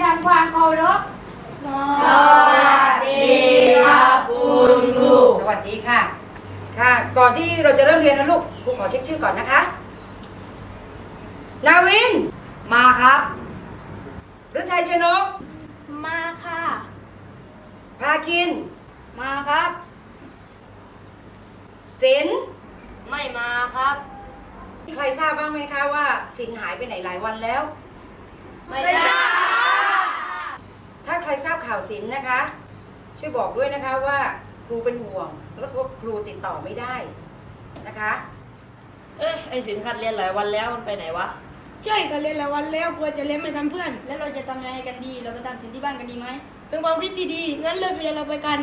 ยนทำความเคารพสวัสดีครับคุณครูสวัสดีค่ะ ค่ะ ก่อนที่เราจะเริ่มเรียนนะลูกครูขอเช็คชื่อก่อนนะคะ นาวิน มาครับฤทัยชนก มาค่ะ พาคิน มาครับ ศิลป์ไม่มาครับ ใครทราบบ้างไหมคะว่าศิลป์หายไปไหนหลายวันแล้ว ไม่ได้ ถ้าใครทราบข่าวศิลป์นะคะ ช่วยบอกด้วยนะคะว่าครูเป็นห่วง แล้วก็ครูติดต่อไม่ได้นะคะ เอ้ยไอสินคัดเรียนหลายวันแล้วมันไปไหนวะ ใช่ค่ะเรียนหลายวันแล้วกลัวจะเรียนไม่ทันเพื่อน แล้วเราจะทำยังไงกันดี เราไปตามถึงที่บ้านกันดีไหมเป็นความคิดที่ดีงั้นเลิกเรียนเราไปกัน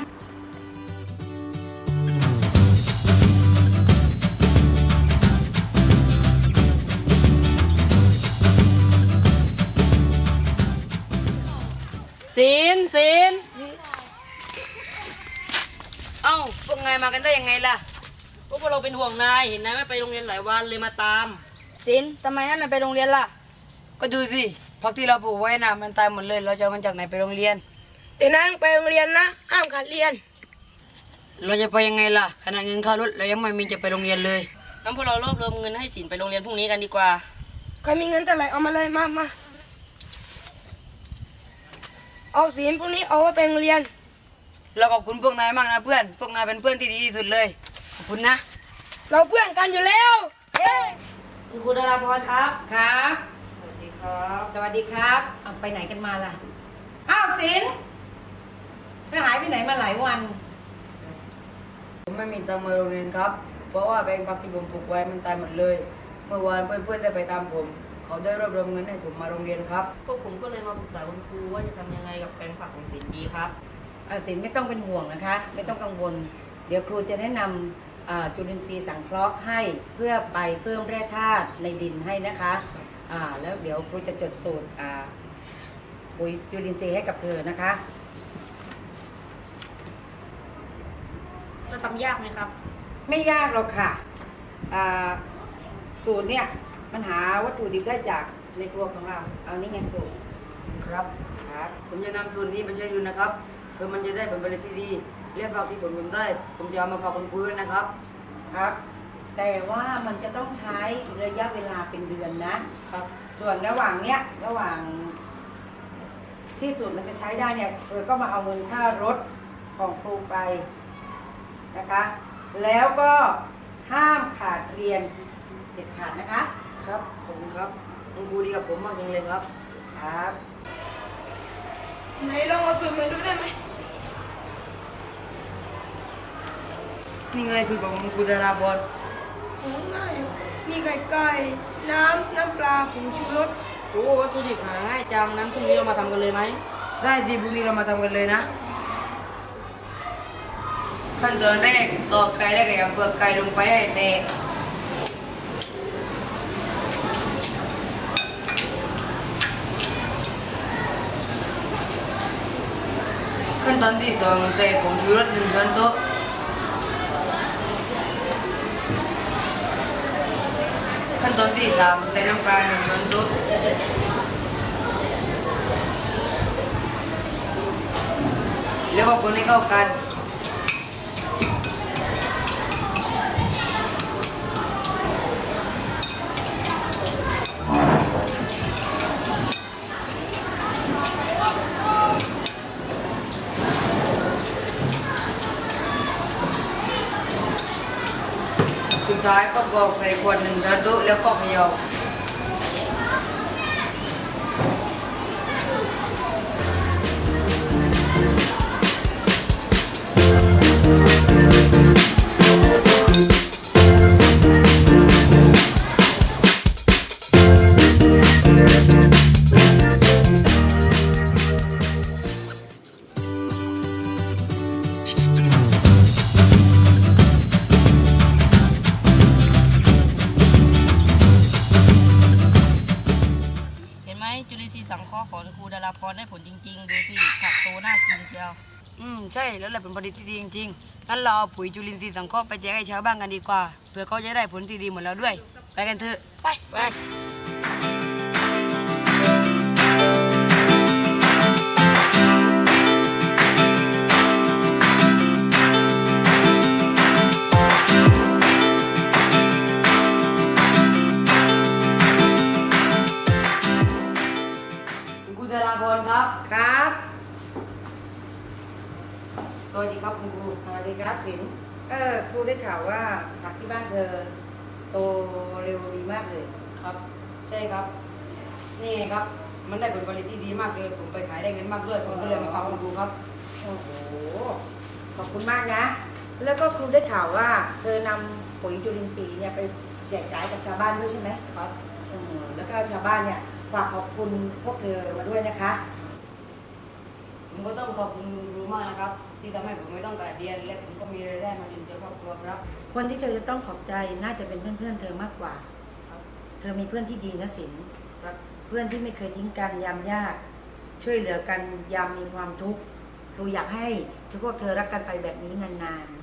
มากันได้ยังไงล่ะพวกเราเป็นห่วงนายเห็นนายไม่ไปโรงเรียนหลายวันเลยมาตามสินทำไมนั่นไม่ไปโรงเรียนล่ะ ก็ดูสิพักที่เราปลูกไว้นะมันตายหมดเลยเราจะเอาเงินจากไหนไปโรงเรียน แต่นั้นไปโรงเรียนนะห้ามขาดเรียน เราจะไปยังไงล่ะขนาดเงินค่ารถเรายังไม่มีจะไปโรงเรียนเลยงั้นพวกเรารวบรวมเงินให้สินไปโรงเรียนพรุ่งนี้กันดีกว่าใครมีเงินเท่าไหร่เอามาเลยมามาเอาศีลพวกนี้เอาไว้ไปโรงเรียน เราขอบคุณพวกนายมากนะเพื่อน พวกนายเป็นเพื่อนที่ดีที่สุดเลย ขอบคุณนะ เราเพื่อนกันอยู่แล้วเย้คุณครูดาราพรครับ ครับ สวัสดีครับ สวัสดีครับเอาไปไหนกันมาล่ะ อ้าวศิลป์เธอหายไปไหนมาหลายวัน ผมไม่มีตังค์มาโรงเรียนครับ เพราะว่าแบงค์พักที่ผมปลูกไว้มันตายหมดเลย เมื่อวานเพื่อนๆได้ไปตามผม เขาได้รวบรวมเงินให้ผมมาโรงเรียนครับ พวกผมก็เลยมาปรึกษาคุณครูว่าจะทำยังไงกับแปลงผักของสินดีครับ อ่าศิลป์ไม่ต้องเป็นห่วงนะคะ ไม่ต้องกังวล เดี๋ยวครูจะแนะนำอ่าจุลินทรีย์สังเคราะห์ให้เพื่อไปเพิ่มแร่ธาตุในดินให้นะคะอ่าแล้วเดี๋ยวครูจะจดสูตรอ่าปุ๋ยจุลินทรีย์ให้กับเธอนะคะแล้วทำยากไหมครับ ไม่ยากหรอกค่ะอ่าสูตรเนี่ยมันหาวัตถุดิบได้จากในครัวของเรา เอานี่ไงสูตรครับครับผมจะนำสูตรนี้ไปใช้ดูนะครับ เพื่อมันจะได้ผลผลิตที่ดีเรียกผักที่ผมทำได้ ผมจะเอามาฝากคุณครูด้วยนะครับครับ แต่ว่ามันจะต้องใช้ระยะเวลาเป็นเดือนนะ ครับ ส่วนระหว่างเนี้ยระหว่างที่สูตรมันจะใช้ได้เนี่ยเธอก็มาเอาเงินค่ารถของครูไปนะคะ แล้วก็ห้ามขาดเรียนเด็ดขาดนะคะ ครับขอบคุณครับคุณครูดีกับผมมากจริงเลยครับ ครับ ไหนลองเอาสูตรมาดูได้ไหม นี่ไงคือของคุณครูดาราบอลโอ้ง่ายอะมีไก่ไก่น้ำน้ำปลาผงชูรสโอ้วัตถุดิบหาง่ายจังนั้นพรุ่งนี้เรามาทำกันเลยไหมได้สิพรุ่งนี้เรามาทำกันเลยนะ ขั้นตอนแรกตอกไก่แล้วก็ยำเปลือกไก่ลงไปให้แตกขั้นตอนที่สองใส่ผงชูรสหนึ่งช้อนโต๊ะ ขั้นตอนที่ส สุดท้ายก็กรอกใส่ขวดหนึ่งช้อนโต๊ะแล้วก็เขย่า น่ากินเชียว อืมใช่แล้วแหละผลผลิตที่ดีจริงๆงั้นเราเอาปุ๋ยจุลินทรีย์สังเคราะห์ไปแจกให้ชาวบ้านกันดีกว่าเพื่อเขาจะได้ผลที่ดีเหมือนเราด้วย ไปกันเถอะไปไป คุณกุศลาพรครับ ครับ วัสดีครับคุณครูสวัสดีครับสินเออครูได้ข่าวว่าผักที่บ้านเธอโตเร็วดีมากเลยครับ ใช่ครับ นี่ไงครับ มันได้ผลผลิตที่ดีมากเลยผมไปขายได้เงินมากด้วยผมก็เลยมาฝากคุณครูครับโอ้โหขอบคุณมากนะ แล้วก็ครูได้ข่าวว่า เธอนำปุ๋ยจุลินทรีย์เนี่ยไปแจกจ่ายกับชาวบ้านด้วยใช่ไหมครับอืมแล้วก็ชาวบ้านเนี่ยฝากขอบคุณพวกเธอมาด้วยนะคะ ผมก็ต้องขอบคุณคุณครูมากนะครับ ที่ทำให้ผมไม่ต้องการเรียน และผมก็มีรายได้มาจนเจอครอบครัวครับ คนที่เธอจะต้องขอบใจน่าจะเป็นเพื่อนๆเธอมากกว่า เธอมีเพื่อนที่ดีนะสินเพื่อนที่ไม่เคยทิ้งกันยามยาก ช่วยเหลือกันยามมีความทุกข์ครูอยากให้ทุกพวกเธอรักกันไปแบบนี้นานๆ